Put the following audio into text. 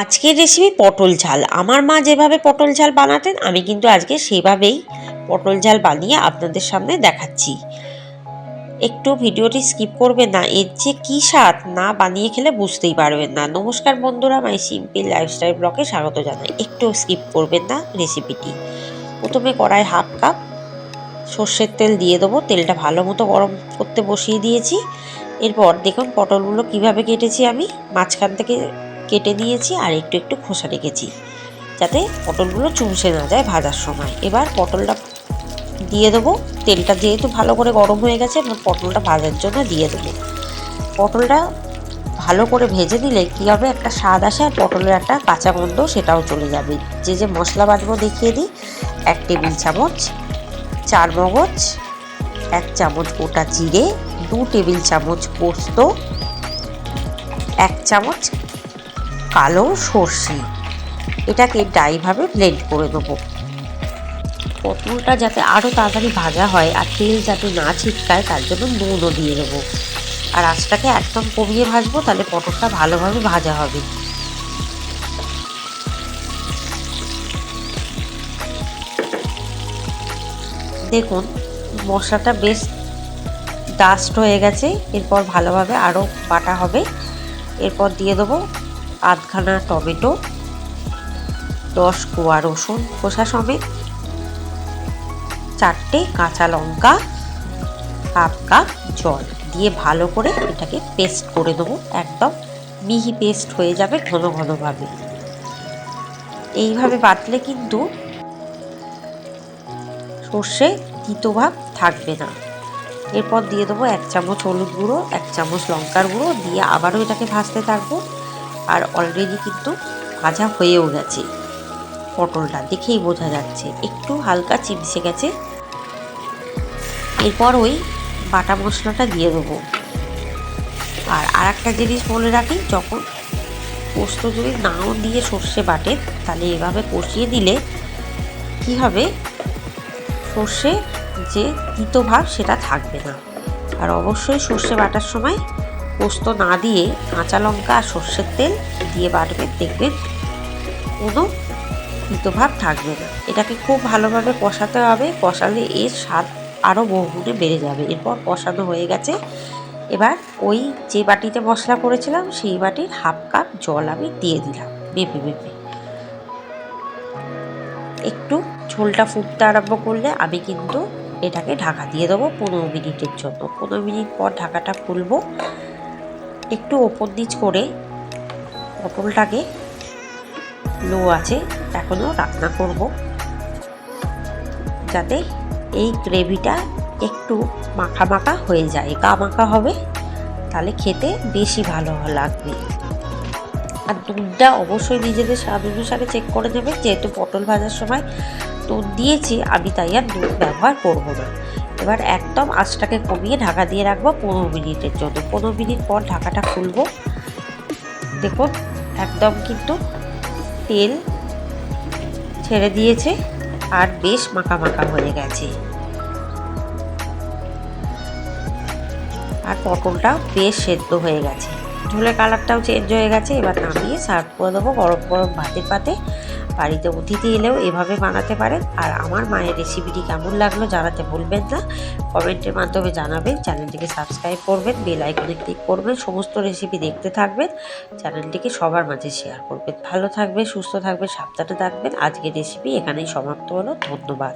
আজকের রেসিপি পটল ঝাল। আমার মা যেভাবে পটল ঝাল বানাতেন, আমি কিন্তু আজকে সেভাবেই পটল ঝাল বানিয়ে আপনাদের সামনে দেখাচ্ছি। একটু ভিডিওটি স্কিপ করবেন না, এর যে কী স্বাদ না বানিয়ে খেলে বুঝতেই পারবেন না। নমস্কার বন্ধুরা মাই সিম্পল লাইফস্টাইল ব্লকে স্বাগত জানাই। একটু স্কিপ করবেন না রেসিপিটি প্রথমে কড়াই হাফ কাপ সর্ষের তেল দিয়ে দেবো। তেলটা ভালো মতো গরম করতে বসিয়ে দিয়েছি। এরপর দেখুন পটলগুলো কীভাবে কেটেছি আমি। মাঝখান থেকে কেটে দিয়েছি আর একটু একটু খোসা রেখেছি, যাতে পটলগুলো চুমসে না যায় ভাজার সময়। এবার পটলটা দিয়ে দেবো। তেলটা যেহেতু ভালো করে গরম হয়ে গেছে, এবার পটলটা ভাজার জন্য দিয়ে দেবো। পটলটা ভালো করে ভেজে নিলে কী হবে, একটা স্বাদ আসে আর পটলের একটা কাঁচা গন্ধ সেটাও চলে যাবে। যে যে মশলা বাটবো দেখিয়ে দিই। এক টেবিল চামচ চার মগজ, এক চামচ গোটা জিরে, দু টেবিল চামচ পোস্ত, এক চামচ কালো সর্ষে। এটাকে ডাইভাবে ব্লেন্ড করে দেবো। পটলটা যাতে আরও তাড়াতাড়ি ভাজা হয় আর তেল যাতে না ছিটকায়, তার জন্য নুনও দিয়ে দেবো। আর আঁচটাকে একদম কমিয়ে ভাজবো, তাহলে পটলটা ভালোভাবে ভাজা হবে। দেখুন, মশলাটা বেশ ডাস্ট হয়ে গেছে, এরপর ভালোভাবে আরও বাটা হবে। এরপর দিয়ে দেবো আধখানা টমেটো, দশ কোয়া রসুন খোসা সমেত, চারটে কাঁচা লঙ্কা, হাফ কাপ জল দিয়ে ভালো করে এটাকে পেস্ট করে দেবো, একদম মিহি পেস্ট হয়ে যাবে ঘন ঘনভাবে। এইভাবে বাটলে কিন্তু সর্ষে তিতোভাব থাকবে না। এরপর দিয়ে দেবো এক চামচ হলুদ গুঁড়ো, এক চামচ লঙ্কার গুঁড়ো, দিয়ে আবারও এটাকে ভাজতে থাকব। আর অলরেডি কিন্তু ভাজা হয়েও গেছে। পটলটা দেখেই বোঝা যাচ্ছে, একটু হালকা চিপসে গেছে। এরপর ওই বাটা মশলাটা দিয়ে দেবো। আর আর একটা জিনিস বলে রাখি, যখন পোস্ত যদি নাও দিয়ে সর্ষে বাটে, তাহলে এভাবে কষিয়ে দিলে কি হবে? সর্ষে যে তিতো ভাব সেটা থাকবে না। আর অবশ্যই সর্ষে বাটার সময় পোস্ত না দিয়ে কাঁচা লঙ্কা আর সর্ষের তেল দিয়ে বাটবেন দেখবেন কোনো তিতোভাব থাকবে না। এটাকে খুব ভালোভাবে কষাতে হবে, কষালে এর স্বাদ আরও বহুগুণে বেড়ে যাবে। এরপর কষানো হয়ে গেছে। এবার ওই যে বাটিতে মশলা করেছিলাম, সেই বাটির হাফ কাপ জল আমি দিয়ে দিলাম মেপে মেপে একটু ঝোলটা ফুটতে আরম্ভ করলে আমি কিন্তু এটাকে ঢাকা দিয়ে দেবো পনেরো মিনিটের জন্য। পনেরো মিনিট পর ঢাকাটা খুলবো। একটু ওপর নিচ করে পটলটাকে লো আছে, এখনও রান্না করব। যাতে এই গ্রেভিটা একটু মাখা মাখা হয়ে যায়, গা মাখা হবে, তাহলে খেতে বেশি ভালো লাগবে। আর দুধটা অবশ্যই নিজেদের স্বাদ অনুসারে চেক করে নেবে, যেহেতু পটল ভাজার সময় দুধ দিয়েছি, আমি তাই আর দুধ ব্যবহার করব না। এবার একদম আঁচটাকে কমিয়ে ঢাকা দিয়ে রাখব পনেরো মিনিটের জন্য। পনেরো মিনিট পর ঢাকাটা খুলবো। দেখুন, একদম কিন্তু তেল ছেড়ে দিয়েছে আর বেশ মাখা মাখা হয়ে গেছে। আর পটলটাও বেশ সেদ্ধ হয়ে গেছে। ঝোলের কালারটাও চেঞ্জ হয়ে গেছে। এবার নামিয়ে সার্ভ করে দেবো গরম গরম ভাতের পাতে। বাড়িতে অতিথি এলেও এভাবে বানাতে পারেন। আর আমার মায়ের রেসিপিটি কেমন লাগল জানাতে ভুলবেন না। কমেন্টের মাধ্যমে জানাবেন, চ্যানেলটিকে সাবস্ক্রাইব করবেন বেল আইকনে ক্লিক করবেন, সমস্ত রেসিপি দেখতে থাকবেন, চ্যানেলটিকে সবার মাঝে শেয়ার করবেন। ভালো থাকবে সুস্থ থাকবে সাবধানে থাকবেন। আজকের রেসিপি এখানেই সমাপ্ত হলো, ধন্যবাদ।